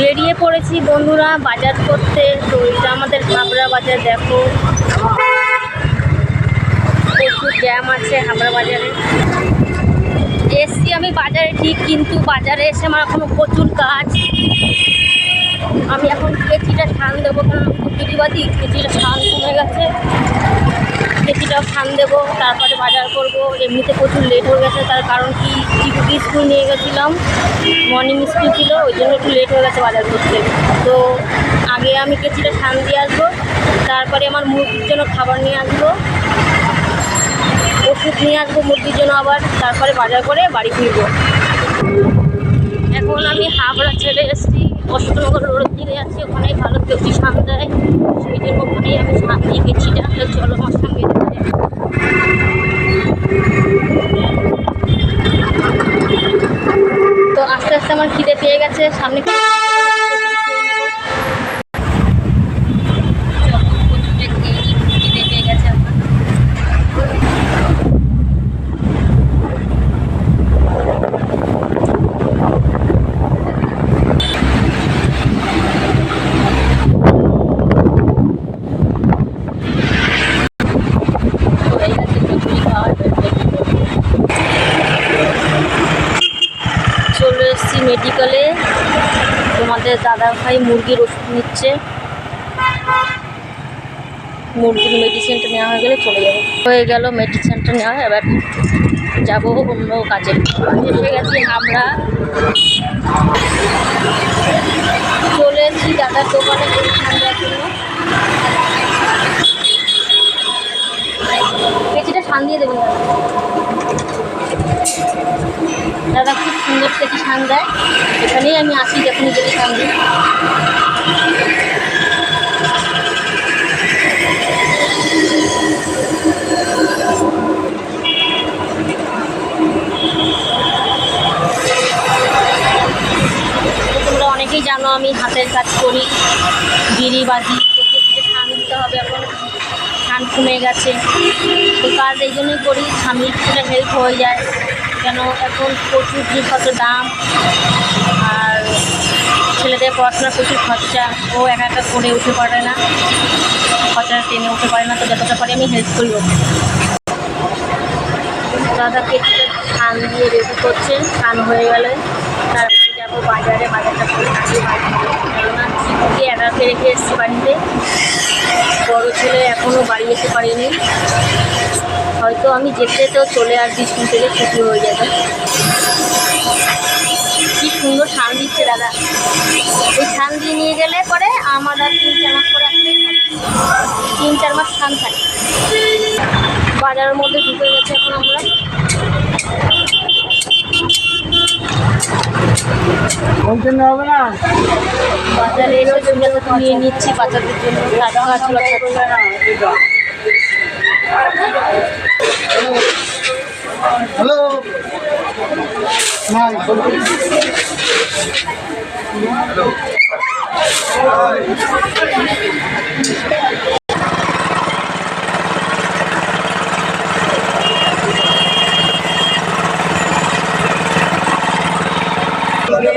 বেরিয়ে পড়েছি বন্ধুরা, বাজার করতে। তো এটা আমাদের হাবড়া বাজার, দেখো। প্রচুর জ্যাম আছে হাবড়া বাজারে। এসছি আমি বাজারে, ঠিক কিন্তু বাজারে এসে আমার এখনও প্রচুর কাজ। আমি এখন কেচিটা ছান দেবো, কারণ বিড়িবাদি কেচিটা ছান কমে গেছে। কেচিটাও ছান দেবো, তারপরে বাজার করব। এমনিতে প্রচুর লেট হয়ে গেছে, তার কারণ কি? চিকুকি স্কুল নিয়ে গেছিলাম মর্নিং স্কুল ছিল, ওই জন্য একটু লেট হয়ে গেছে বাজার করতে। তো আগে আমি কেচিটা ছান দিয়ে আসব, তারপরে আমার মুরগির জন্য খাবার নিয়ে আসব, ওষুধ নিয়ে আসব মুরগির জন্য আবার, তারপরে বাজার করে বাড়ি ফিরবো। এখন আমি হাবড়া ছেড়ে এসেছি। অশোকনগর রোড দিকে যাচ্ছি, ওখানে ভালো কেজি সান দেয়, সেই জন্য ওখানেই আমি সান দিয়ে গেছি তাহলে চলো, আমার সঙ্গে তো আস্তে আস্তে আমার খিদে পেয়ে গেছে, সামনে চলো, কচুটা খেয়ে নিই, খিদে পেয়ে গেছে আমার হয়ে গেছে কচুরি খাওয়ার চলে এসেছি মেডিকেলে তোমাদের দাদা ভাই মুরগির ওষুধ নিচ্ছে। মুরগির মেডিসিনটা নেওয়া হয়ে গেলে চলে যাব। হয়ে গেল মেডিসিনটা নেওয়া, এবার যাব অন্য কাজে। এসে গেছি আমরা। চলে এসেছি দাদার দোকানে দেওয়ার জন্য। কেচিটা ছান দিয়ে দেবেন দাদা খুব সুন্দর থেকে সান দেয়। এখানেই আমি আসি যখন যদি সান দিই তোমরা অনেকেই জানো আমি হাতের কাজ করি। বিড়ি বাজি থেকে সান দিতে হবে এখন। সান কমে গেছে। তো কাজ এই জন্যই করি স্বামীর কিছুটা হেল্প হয়ে যায়। কেন এখন প্রচুর জিনিসপত্র দাম, আর ছেলেদের পড়াশোনা প্রচুর খরচা। ও একা একা করে উঠতে পারে না খরচাটা টেনে উঠতে পারে না, তো যতটা পারি আমি হেল্প করি ওকে। দাদা কেটে ছান দিয়ে রেডি করছে ছান হয়ে গেলে তারপরে যাব বাজারে, বাজারটা করে কেননা চিকুকে একাকে রেখে এসেছি বাড়িতে। বড় ছেলে এখনও বাড়ি যেতে পারিনি। হয়তো আমি যেতে তো চলে আসবি স্কুল থেকে, ছুটি হয়ে যাবে। কি সুন্দর ছান দিচ্ছে দাদা। এই ছান দিয়ে নিয়ে গেলে পরে আমার আর তিন চার মাস পরে তিন চার মাস ছান থাকে। বাজারের মধ্যে ঢুকে গেছে এখন আমরা। হবে না বাজারে চুলাতে নিয়ে নিচ্ছি বাচ্চাদের জন্য ছোলা খাচ্ছি হ্যালো না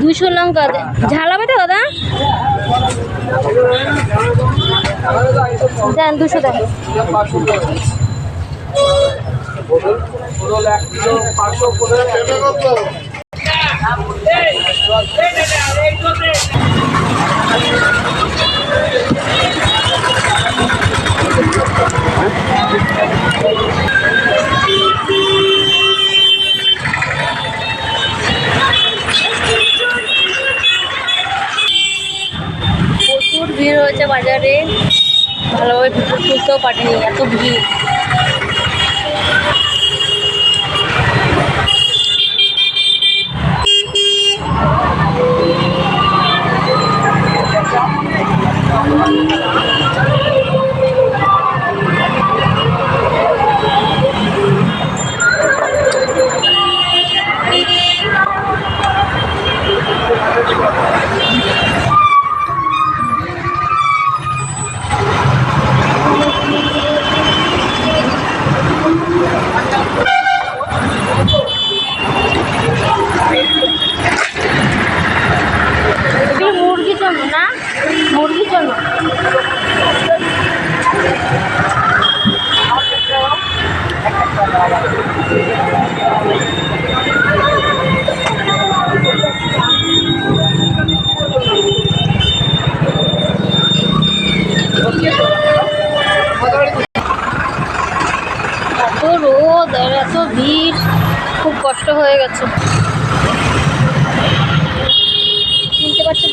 দুশো লঙ্কা ঝাল হবে তো দাদা? দেন দুশো দেন। বাজারে ভালোভাবে খুলতেও পারিনি এত ভিড়। কষ্ট হয়ে গেছে। কিনতে পারছি